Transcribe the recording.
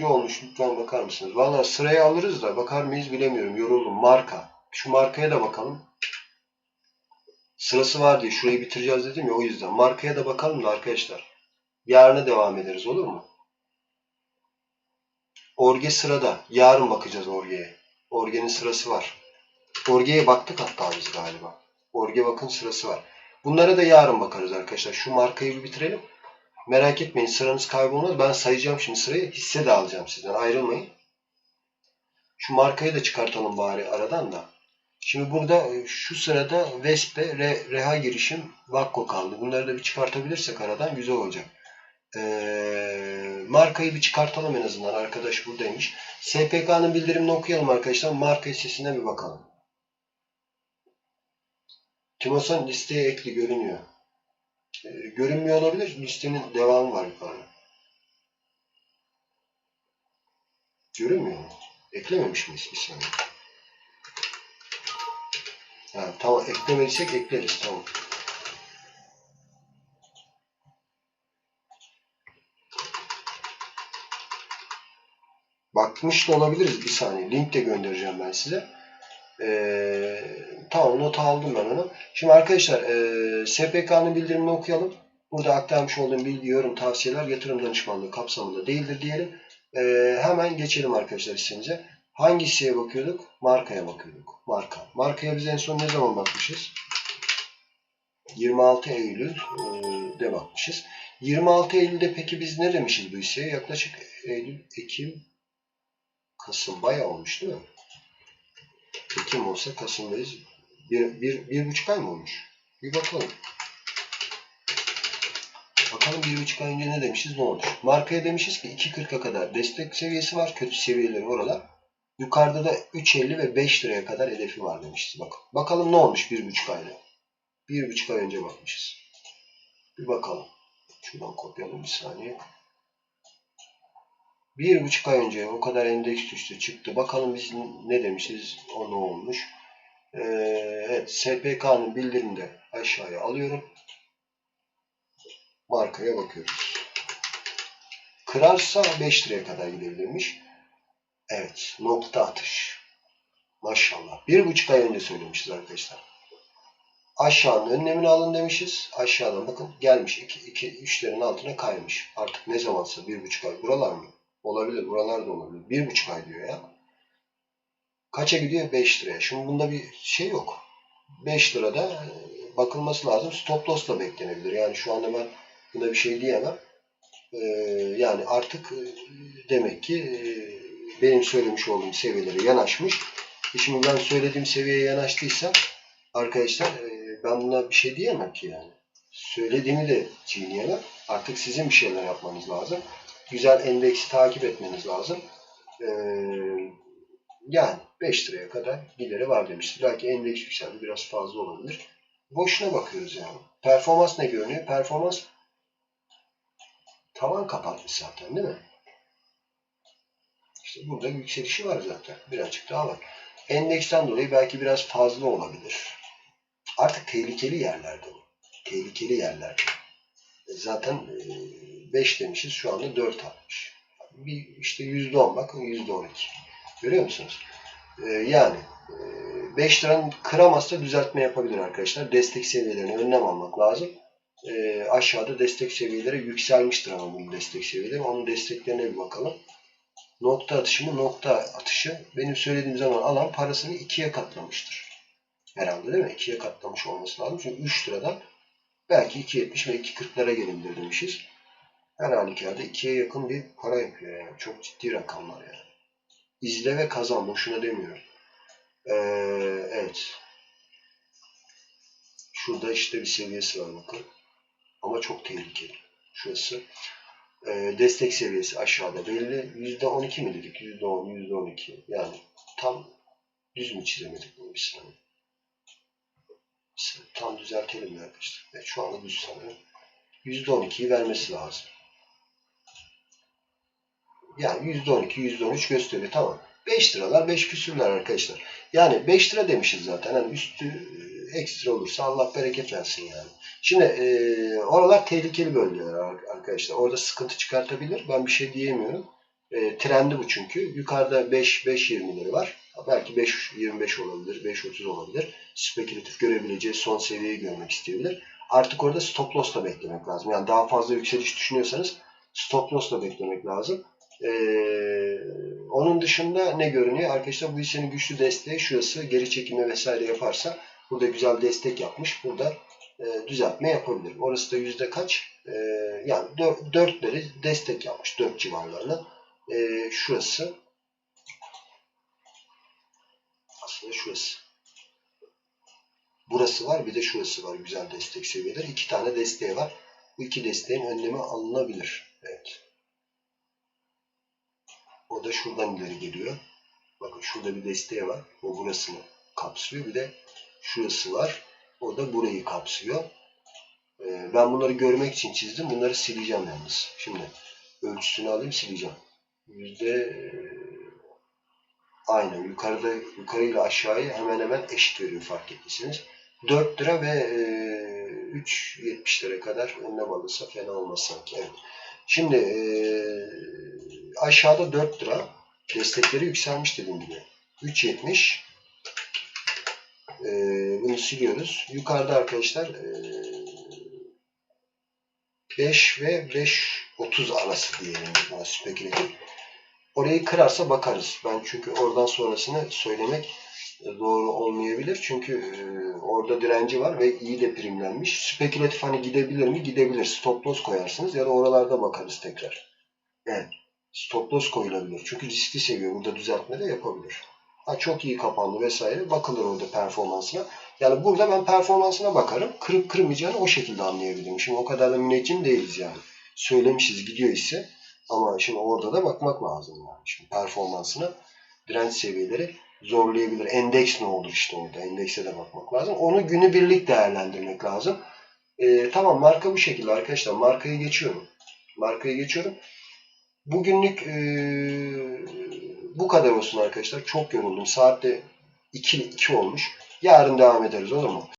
kaçıncı olmuş lütfen bakar mısınız? Valla sırayı alırız da bakar mıyız bilemiyorum. Yoruldum. Marka. Şu markaya da bakalım. Sırası var diye şurayı bitireceğiz dedim ya o yüzden. Markaya da bakalım da arkadaşlar. Yarına devam ederiz olur mu? Orge sırada. Yarın bakacağız Orge'ye. Orge'nin sırası var. Orge'ye baktık hatta biz galiba. Orge bakın sırası var. Bunlara da yarın bakarız arkadaşlar. Şu markayı bir bitirelim. Merak etmeyin sıranız kaybolmaz. Ben sayacağım şimdi sırayı. Hisse de alacağım sizden. Ayrılmayın. Şu markayı da çıkartalım bari aradan da. Şimdi burada e, şu sırada Vespe, Re, Reha girişim, Vakko kaldı. Bunları da bir çıkartabilirsek aradan güzel olacak. Ee, markayı bir çıkartalım en azından. Arkadaş buradaymış. SPK'nın bildirimini okuyalım arkadaşlar. Marka hissesine bir bakalım. Timosan listeye ekli görünüyor. Ee, görünmüyor olabilir. Listenin devamı var yukarıda. Görünmüyor mu? Eklememiş miyiz bir saniye? Ha, tamam eklemediysek ekleriz tamam. Bakmış da olabiliriz bir saniye. Link de göndereceğim ben size. Ee, tamam not aldım ben onu. Şimdi arkadaşlar e, SPK'nın bildirimini okuyalım. Burada aktarmış olduğum bilgi, yorum, tavsiyeler yatırım danışmanlığı kapsamında değildir diyelim. Ee, hemen geçelim arkadaşlar hissemize. Hangi hisseye bakıyorduk? Markaya bakıyorduk. Marka. Markaya biz en son ne zaman bakmışız? 26 Eylül'de bakmışız. 26 Eylül'de peki biz ne demişiz bu hisseye? Yaklaşık Eylül, Ekim, Kasım bayağı olmuş değil mi? Ekim olsa Kasım'dayız. Bir, bir, bir buçuk ay mı olmuş? Bir bakalım. Bakalım bir buçuk ay önce ne demişiz ne olmuş? Markaya demişiz ki 2.40'a kadar destek seviyesi var. Kötü seviyeleri oralar. Yukarıda da 3.50 ve 5 liraya kadar hedefi var demişiz. Bakın. Bakalım ne olmuş bir buçuk ayda. Bir buçuk ay önce bakmışız. Bir bakalım. Şuradan kopyalım bir saniye. Bir buçuk ay önce o kadar endeks düştü çıktı. Bakalım biz ne demişiz o ne olmuş. Ee, evet SPK'nın bildirimini de aşağıya alıyorum. Markaya bakıyoruz. Kırarsa 5 liraya kadar gidebilirmiş. Evet nokta atış. Maşallah. Bir buçuk ay önce söylemişiz arkadaşlar. Aşağının önlemini alın demişiz. Aşağıdan bakın gelmiş. 2, 2, 3'lerin altına kaymış. Artık ne zamansa bir buçuk ay. Buralar mı? Olabilir. Buralar da olabilir. Bir buçuk ay diyor ya. Kaça gidiyor? 5 liraya. Şimdi bunda bir şey yok. 5 lirada bakılması lazım. Stop loss da beklenebilir. Yani şu anda ben buna bir şey diyemem. Ee, yani artık demek ki benim söylemiş olduğum seviyelere yanaşmış. E şimdi ben söylediğim seviyeye yanaştıysa arkadaşlar ben buna bir şey diyemem ki yani. Söylediğimi de çiğneyemem. Artık sizin bir şeyler yapmanız lazım. Güzel endeksi takip etmeniz lazım. Ee, yani 5 liraya kadar gideri var demiştir. Belki endeks yükseldi biraz fazla olabilir. Boşuna bakıyoruz yani. Performans ne görünüyor? Performans tavan kapatmış zaten değil mi? İşte burada yükselişi var zaten. Birazcık daha var. Endeksten dolayı belki biraz fazla olabilir. Artık tehlikeli yerlerde bu. Tehlikeli yerlerde. Zaten 5 demişiz. Şu anda 4 atmış. Bir işte %10 bakın %12. Görüyor musunuz? Yani 5 liranın kıramazsa düzeltme yapabilir arkadaşlar. Destek seviyelerini önlem almak lazım. Aşağıda destek seviyeleri yükselmiştir ama bunun destek seviyeleri. Onun desteklerine bir bakalım. Nokta atışı mı? Nokta atışı. Benim söylediğim zaman alan parasını ikiye katlamıştır. Herhalde değil mi? İkiye katlamış olması lazım. Çünkü 3 liradan belki 2.70 ve 2.40'lara gelebilir demişiz. Her halükarda 2'ye yakın bir para yapıyor yani. Çok ciddi rakamlar yani. İzle ve kazan. Boşuna demiyorum. Ee, evet. Şurada işte bir seviyesi var bakın. Ama çok tehlikeli. Şurası. Ee, destek seviyesi aşağıda belli. %12 mi dedik? %10, %12. Yani tam düz mü çizemedik bunu bir saniye. Tam düzeltelim arkadaşlar? Evet, şu anda düz sanırım. %12'yi vermesi lazım. Yani %12, %13 gösteriyor. Tamam. 5 liralar 5 küsürler arkadaşlar. Yani 5 lira demişiz zaten. Hani üstü ekstra olursa Allah bereket versin yani. Şimdi e, oralar tehlikeli bölgeler arkadaşlar. Orada sıkıntı çıkartabilir. Ben bir şey diyemiyorum. E, trendi bu çünkü. Yukarıda 5 5.20'leri var. Belki 5.25 olabilir, 5.30 olabilir. Spekülatif görebileceği son seviyeyi görmek isteyebilir. Artık orada stop loss da beklemek lazım. Yani daha fazla yükseliş düşünüyorsanız stop loss da beklemek lazım. Ee, onun dışında ne görünüyor? Arkadaşlar bu hissenin güçlü desteği şurası. Geri çekimi vesaire yaparsa burada güzel destek yapmış. Burada e, düzeltme yapabilir. Orası da yüzde kaç? E, yani 4'leri destek yapmış. 4 civarlarına. E, şurası aslında şurası. Burası var bir de şurası var. Güzel destek seviyeleri. İki tane desteği var. Bu iki desteğin önlemi alınabilir. Evet. O da şuradan ileri geliyor. Bakın şurada bir desteği var. O burasını kapsıyor. Bir de şurası var. O da burayı kapsıyor. Ee, ben bunları görmek için çizdim. Bunları sileceğim yalnız. Şimdi ölçüsünü alayım sileceğim. Yüzde e, aynen yukarıda yukarıyla aşağıyı hemen hemen eşit veriyor fark ettiyseniz. 4 lira ve e, 3.70 lira kadar önlem alırsa fena olmaz sanki. Evet. Şimdi e, aşağıda 4 lira destekleri yükselmiş dediğim gibi. 3.70 e, bunu siliyoruz. Yukarıda arkadaşlar e, 5 ve 5.30 arası diyelim buna spekülatif. Orayı kırarsa bakarız. Ben çünkü oradan sonrasını söylemek e, doğru olmayabilir. Çünkü e, orada direnci var ve iyi de primlenmiş. Spekülatif hani gidebilir mi? Gidebilir. Stop loss koyarsınız ya da oralarda bakarız tekrar. Evet. Stop loss koyulabilir. Çünkü riskli seviyor. Burada düzeltme de yapabilir. Ha, çok iyi kapandı vesaire. Bakılır orada performansına. Yani burada ben performansına bakarım. Kırıp kırmayacağını o şekilde anlayabilirim. Şimdi o kadar da müneccim değiliz yani. Söylemişiz gidiyor ise ama şimdi orada da bakmak lazım yani. Şimdi performansına direnç seviyeleri zorlayabilir. Endeks ne olur işte orada. Endekse de bakmak lazım. Onu günübirlik değerlendirmek lazım. Ee, tamam marka bu şekilde arkadaşlar. Markayı geçiyorum. Markayı geçiyorum. Bugünlük e, bu kadar olsun arkadaşlar. Çok yoruldum. Saatte 2, 2 olmuş. Yarın devam ederiz olur mu?